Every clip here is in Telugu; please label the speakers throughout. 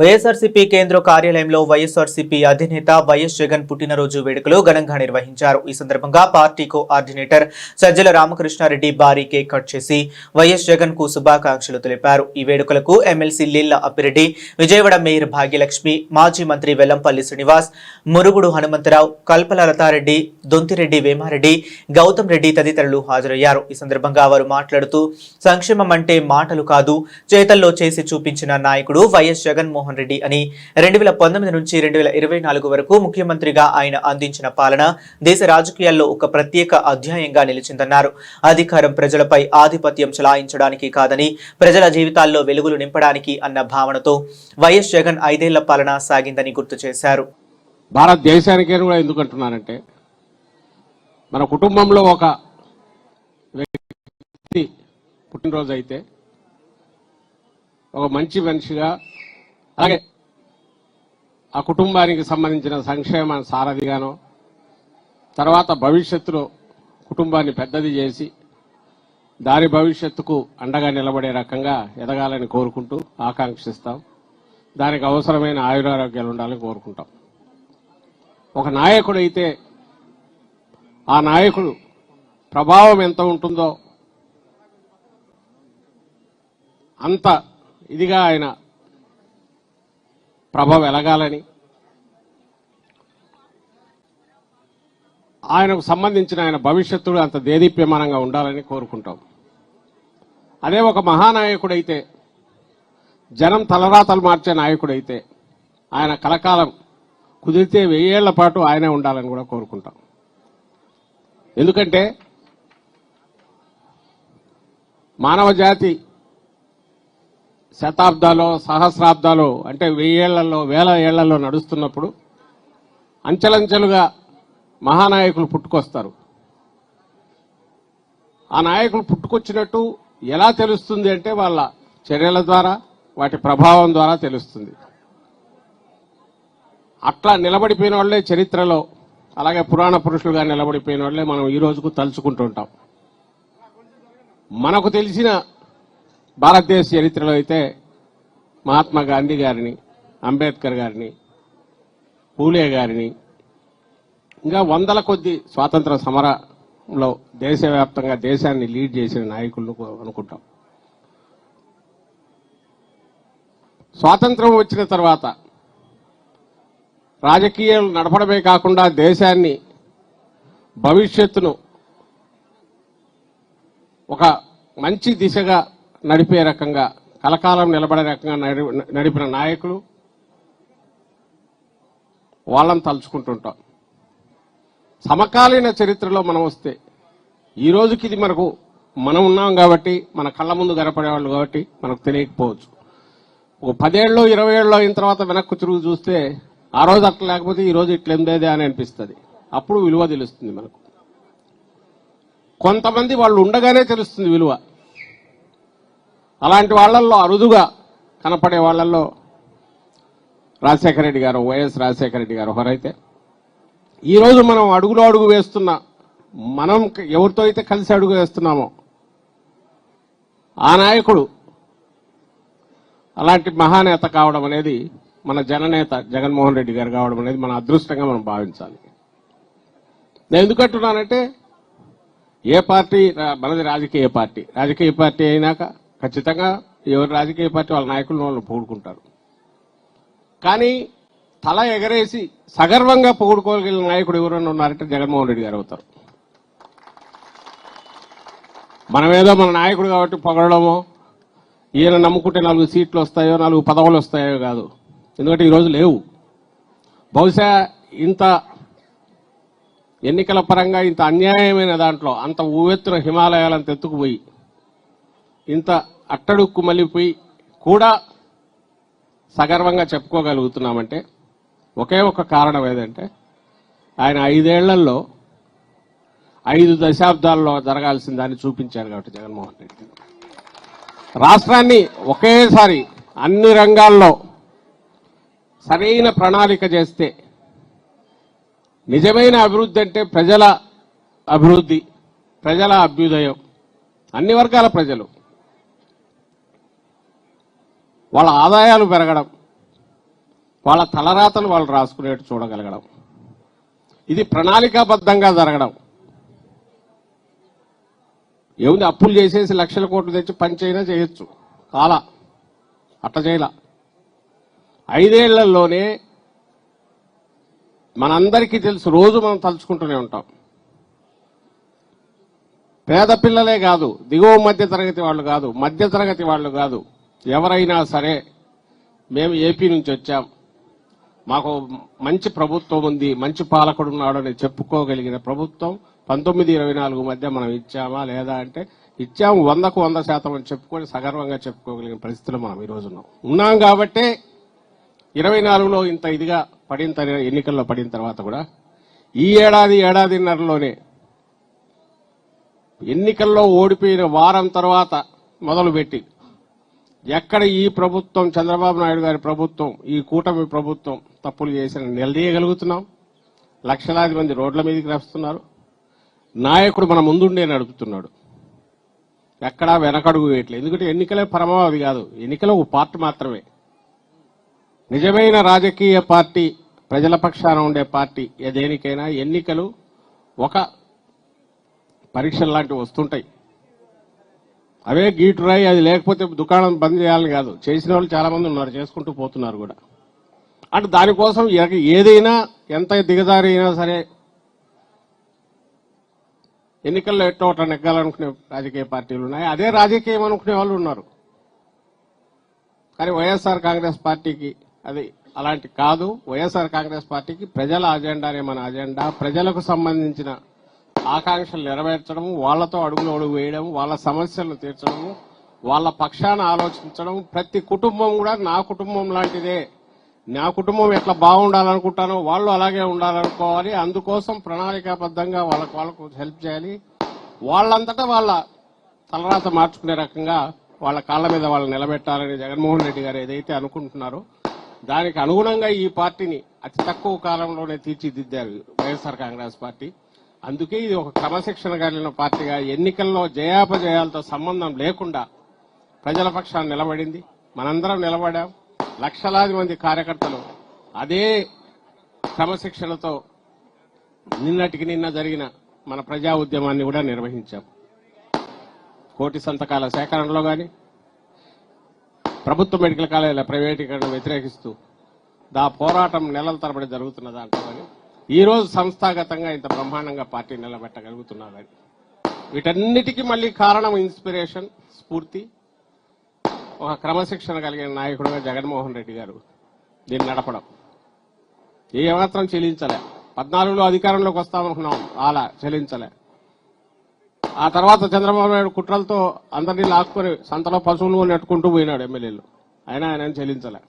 Speaker 1: వైఎస్ఆర్సీపీ కేంద్ర కార్యాలయంలో వైఎస్ఆర్సీపీ అధినేత వైఎస్ జగన్ పుట్టినరోజు వేడుకలు ఘనంగా నిర్వహించారు. ఈ సందర్భంగా పార్టీ కోఆర్డినేటర్ సజ్జల రామకృష్ణారెడ్డి భారీ కేక్ కట్ చేసి వైఎస్ జగన్కు శుభాకాంక్షలు తెలిపారు. ఈ వేడుకలకు ఎమ్మెల్సీ లీల్ల అప్పిరెడ్డి విజయవాడ మేయర్ భాగ్యలక్ష్మి మాజీ మంత్రి వెల్లంపల్లి శ్రీనివాస్ మురుగుడు హనుమంతరావు కల్పలలతారెడ్డి దొంతిరెడ్డి వేమారెడ్డి గౌతమ్ రెడ్డి తదితరులు హాజరయ్యారు. ఈ సందర్భంగా వారు మాట్లాడుతూ సంక్షేమం అంటే మాటలు కాదు చేతల్లో చేసి చూపించిన నాయకుడు వైఎస్ జగన్మోహన్ రెడ్డి అని రెండు వేల పంతొమ్మిది నుంచి రెండు వేల ఇరవై నాలుగు వరకు ముఖ్యమంత్రిగా ఆయన అందించిన పాలన దేశ రాజకీయాల్లో ఒక ప్రత్యేక అధ్యాయంగా నిలిచిందన్నారు. అధికారం ప్రజలపై ఆధిపత్యం చలాయించడానికి కాదని ప్రజల జీవితాల్లో వెలుగులు నింపడానికి అన్న భావనతో వైఎస్ జగన్ ఐదేళ్ళ పాలన సాగిందని గుర్తు చేశారు.
Speaker 2: భారతదేశానికే కూడా ఎందుకు అంటున్నానంటే మన కుటుంబంలో ఒక వ్యక్తి పుట్టినరోజు అయితే ఒక మంచి మనిషిగా అలాగే ఆ కుటుంబానికి సంబంధించిన సంక్షేమ సారథిగానో తర్వాత భవిష్యత్తులో కుటుంబాన్ని పెద్దది చేసి దాని భవిష్యత్తుకు అండగా నిలబడే రకంగా ఎదగాలని కోరుకుంటూ ఆకాంక్షిస్తాం. దానికి అవసరమైన ఆయురారోగ్యాలు ఉండాలని కోరుకుంటాం. ఒక నాయకుడు అయితే ఆ నాయకుడు ప్రభావం ఎంత ఉంటుందో అంత ఇదిగా ఆయన ప్రభావం ఎలగాలని. ఆయనకు సంబంధించిన ఆయన భవిష్యత్తుడు అంత దేదీప్యమానంగా ఉండాలని కోరుకుంటాం. అదే ఒక మహానాయకుడైతే జనం తలరాతలు మార్చే నాయకుడైతే ఆయన కలకాలం కుదిరితే వెయ్యేళ్ళ పాటు ఆయనే ఉండాలని కూడా కోరుకుంటాం. ఎందుకంటే మానవ జాతి శతాబ్దాలో సహస్రాబ్దాలు అంటే వెయ్యేళ్ళలో వేల ఏళ్ళలో నడుస్తున్నప్పుడు అంచెలంచెలుగా మహానాయకులు పుట్టుకొస్తారు. ఆ నాయకులు పుట్టుకొచ్చినట్టు ఎలా తెలుస్తుంది అంటే వాళ్ళ చర్యల ద్వారా వాటి ప్రభావం ద్వారా తెలుస్తుంది. అట్లా నిలబడిపోయిన వాళ్ళే చరిత్రలో అలాగే పురాణ పురుషులుగా నిలబడిపోయిన వాళ్ళే మనం ఈ రోజుకు తలుచుకుంటుంటాం మనకు తెలిసిన భారతదేశ చరిత్రలో అయితే మహాత్మా గాంధీ గారిని అంబేద్కర్ గారిని పూలే గారిని ఇంకా వందల కొద్ది స్వాతంత్ర సమరంలో దేశవ్యాప్తంగా దేశాన్ని లీడ్ చేసిన నాయకులను అనుకుంటాం. స్వాతంత్రం వచ్చిన తర్వాత రాజకీయాలు నడపడమే కాకుండా దేశాన్ని భవిష్యత్తును ఒక మంచి దిశగా నడిపే రకంగా కలకాలం నిలబడే రకంగా నడిపిన నాయకులు వాళ్ళని తలుచుకుంటుంటాం. సమకాలీన చరిత్రలో మనం వస్తే ఈ రోజుకి ఇది మనకు మనం ఉన్నాం కాబట్టి మన కళ్ళ ముందు గడపడేవాళ్ళు కాబట్టి మనకు తెలియకపోవచ్చు. ఒక పదేళ్ళు ఇరవై ఏళ్ళు అయిన తర్వాత వెనక్కు తిరుగు చూస్తే ఆ రోజు అట్లా లేకపోతే ఈ రోజు ఇట్లా అని అనిపిస్తుంది. అప్పుడు విలువ తెలుస్తుంది మనకు. కొంతమంది వాళ్ళు ఉండగానే తెలుస్తుంది విలువ. అలాంటి వాళ్ళల్లో అరుదుగా కనపడే వాళ్ళల్లో రాజశేఖర రెడ్డి గారు వైఎస్ రాజశేఖర రెడ్డి గారు ఒకరైతే ఈ రోజు మనం అడుగులో అడుగు వేస్తున్న మనం ఎవరితో అయితే కలిసి అడుగు వేస్తున్నామో ఆ నాయకుడు అలాంటి మహానేత కావడం అనేది మన జననేత జగన్మోహన్ రెడ్డి గారు కావడం అనేది మన అదృష్టంగా మనం భావించాలి. నేను ఎందుకంటున్నానంటే ఏ పార్టీ రా- మనది రాజకీయ పార్టీ రాజకీయ పార్టీ అయినాక ఖచ్చితంగా ఎవరు రాజకీయ పార్టీ వాళ్ళ నాయకులను వాళ్ళు పొగుడుకుంటారు. కానీ తల ఎగరేసి సగర్వంగా పొగుడుకోగలిగిన నాయకుడు ఎవరైనా ఉన్నారంటే జగన్మోహన్ రెడ్డి గారు అవుతారు. మనమేదో మన నాయకుడు కాబట్టి పొగడమో ఈయన నమ్ముకుంటే నాలుగు సీట్లు వస్తాయో నాలుగు పదవులు వస్తాయో కాదు. ఎందుకంటే ఈరోజు లేవు. బహుశా ఇంత ఎన్నికల పరంగా ఇంత అన్యాయమైన దాంట్లో అంత ఊవెత్తున హిమాలయాలంత ఎత్తుకుపోయి ఇంత అట్టడుక్కు మళ్ళీపోయి కూడా సగర్వంగా చెప్పుకోగలుగుతున్నామంటే ఒకే ఒక కారణం ఏదంటే ఆయన ఐదేళ్ళలో ఐదు దశాబ్దాల్లో జరగాల్సిన దాన్ని చూపించారు కాబట్టి జగన్మోహన్ రెడ్డి రాష్ట్రాన్ని ఒకేసారి అన్ని రంగాల్లో సరైన ప్రణాళిక చేస్తే నిజమైన అభివృద్ధి అంటే ప్రజల అభివృద్ధి ప్రజల అభ్యుదయం అన్ని వర్గాల ప్రజలు. వాళ్ళ ఆదాయాలు పెరగడం వాళ్ళ తలరాతలు వాళ్ళు రాసుకునేట్టు చూడగలగడం. ఇది ప్రణాళికాబద్ధంగా జరగడం. ఏముంది అప్పులు చేసేసి లక్షల కోట్లు తెచ్చి పనిచైనా చేయొచ్చు. కాలా అట్ట చేయలా. ఐదేళ్ళలోనే మనందరికీ తెలుసు రోజు మనం తలుచుకుంటూనే ఉంటాం. పేద పిల్లలే కాదు దిగువ మధ్య తరగతి వాళ్ళు కాదు మధ్య తరగతి వాళ్ళు కాదు. ఎవరైనా సరే మేము ఏపీ నుంచి వచ్చాం. మాకు మంచి ప్రభుత్వం ఉంది మంచి పాలకుడు ఉన్నాడు అని చెప్పుకోగలిగిన ప్రభుత్వం పంతొమ్మిది ఇరవై నాలుగు మధ్య మనం ఇచ్చామా లేదా అంటే ఇచ్చాము వందకు వంద శాతం అని చెప్పుకొని సగర్వంగా చెప్పుకోగలిగిన పరిస్థితులు మనం ఈ ఉన్నాం. ఉన్నాం కాబట్టే ఇరవై నాలుగులో ఇంత ఇదిగా పడిన తర్- ఎన్నికల్లో పడిన తర్వాత కూడా ఈ ఏడాది ఏడాదిన్నరలోనే ఎన్నికల్లో ఓడిపోయిన వారం తర్వాత మొదలుపెట్టి ఎక్కడ ఈ ప్రభుత్వం చంద్రబాబు నాయుడు గారి ప్రభుత్వం ఈ కూటమి ప్రభుత్వం తప్పులు చేసిన నిలదీయగలుగుతున్నాం. లక్షలాది మంది రోడ్ల మీదకి రస్తున్నారు నాయకుడు మన ముందుండే నడుపుతున్నాడు. ఎక్కడా వెనకడుగు వేయట్లేదు. ఎందుకంటే ఎన్నికలే పరమావధి కాదు. ఎన్నికలు ఒక పార్టీ మాత్రమే. నిజమైన రాజకీయ పార్టీ ప్రజల పక్షాన ఉండే పార్టీ ఏ దేనికైనా ఎన్నికలు ఒక పరీక్షలు లాంటివి వస్తుంటాయి. అవే గీటురాయి అది లేకపోతే దుకాణం బంద్ చేయాలని కాదు. చేసిన వాళ్ళు చాలామంది ఉన్నారు చేసుకుంటూ పోతున్నారు కూడా. అంటే దానికోసం ఏదైనా ఎంత దిగజారి అయినా సరే ఎన్నికల్లో ఎట్టో ఒకటి నెగ్గాలనుకునే రాజకీయ పార్టీలు ఉన్నాయి. అదే రాజకీయం అనుకునే వాళ్ళు ఉన్నారు. కానీ వైఎస్ఆర్ కాంగ్రెస్ పార్టీకి అది అలాంటి కాదు. వైఎస్ఆర్ కాంగ్రెస్ పార్టీకి ప్రజల అజెండానే మన అజెండా. ప్రజలకు సంబంధించిన ఆకాంక్షలు నెరవేర్చడం వాళ్ళతో అడుగులు అడుగు వేయడం వాళ్ళ సమస్యలను తీర్చడము వాళ్ళ పక్షాన ఆలోచించడం ప్రతి కుటుంబం కూడా నా కుటుంబం లాంటిదే. నా కుటుంబం ఎట్లా బాగుండాలనుకుంటానో వాళ్ళు అలాగే ఉండాలనుకోవాలి. అందుకోసం ప్రణాళికాబద్ధంగా వాళ్ళకు వాళ్ళకు హెల్ప్ చేయాలి. వాళ్ళంతటా వాళ్ళ తలరాత మార్చుకునే రకంగా వాళ్ళ కాళ్ళ మీద వాళ్ళు నిలబెట్టాలని జగన్మోహన్ రెడ్డి గారు ఏదైతే అనుకుంటున్నారో దానికి అనుగుణంగా ఈ పార్టీని అతి తక్కువ కాలంలోనే తీర్చిదిద్దారు వైఎస్ఆర్ కాంగ్రెస్ పార్టీ. అందుకే ఇది ఒక క్రమశిక్షణ కలిగిన పార్టీగా ఎన్నికల్లో జయాపజయాలతో సంబంధం లేకుండా ప్రజల పక్షాన్ని నిలబడింది. మనందరం నిలబడాం. లక్షలాది మంది కార్యకర్తలు అదే క్రమశిక్షణతో నిన్నటికి నిన్న జరిగిన మన ప్రజా ఉద్యమాన్ని కూడా నిర్వహించాం. కోటి సంతకాల సేకరణలో కానీ ప్రభుత్వ మెడికల్ కాలేజీల ప్రైవేటీకరణ వ్యతిరేకిస్తూ దా పోరాటం నెలల తరబడి జరుగుతున్న దాంట్లో కానీ ఈరోజు సంస్థాగతంగా ఇంత బ్రహ్మాండంగా పార్టీ నిలబెట్టగలుగుతున్నారని వీటన్నిటికీ మళ్ళీ కారణం ఇన్స్పిరేషన్ స్ఫూర్తి ఒక క్రమశిక్షణ కలిగిన నాయకుడుగా జగన్మోహన్ రెడ్డి గారు దీన్ని నడపడం. ఏమాత్రం చెల్లించలే. పద్నాలుగులో అధికారంలోకి వస్తామనుకున్నాం అలా చెల్లించలే. ఆ తర్వాత చంద్రబాబు నాయుడు కుట్రలతో అందరినీ లాక్కొని సంతలో పశువులు నెట్టుకుంటూ పోయినాడు ఎమ్మెల్యేలు. అయినా ఆయన చెల్లించలే.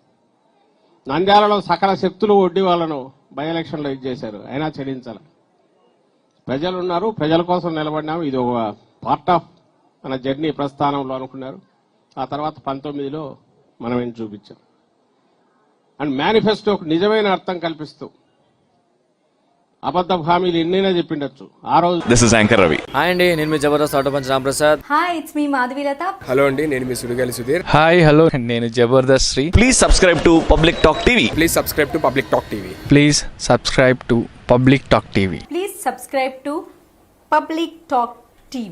Speaker 2: నంద్యాలలో సకల శక్తులు ఒడ్డి వాళ్ళను బై ఎలక్షన్లో ఇచ్చేశారు అయినా చెల్లించాలి ప్రజలు ఉన్నారు ప్రజల కోసం నిలబడినాం. ఇది ఒక పార్ట్ ఆఫ్ మన జర్నీ ప్రస్థానంలో అనుకున్నారు. ఆ తర్వాత పంతొమ్మిదిలో మనం ఏం చూపించాం. అండ్ మేనిఫెస్టోకు నిజమైన అర్థం కల్పిస్తూ అబద్ధ హామీలు ఎన్నైనా చెప్పిండొచ్చు. ఆ రోజు
Speaker 3: this is anchor Ravi
Speaker 4: hi అండి నేను మీ Jabardasth auto punch Ramprasad.
Speaker 5: Hi it's me Madhavilatha
Speaker 6: hello అండి నేను మీ సుడిగాలి సుధీర్.
Speaker 7: హాయ్ హలో నేను Jabardasth Sri.
Speaker 3: Please subscribe to public talk TV
Speaker 6: please subscribe to public talk TV
Speaker 7: please subscribe to public talk TV
Speaker 5: please subscribe to public talk TV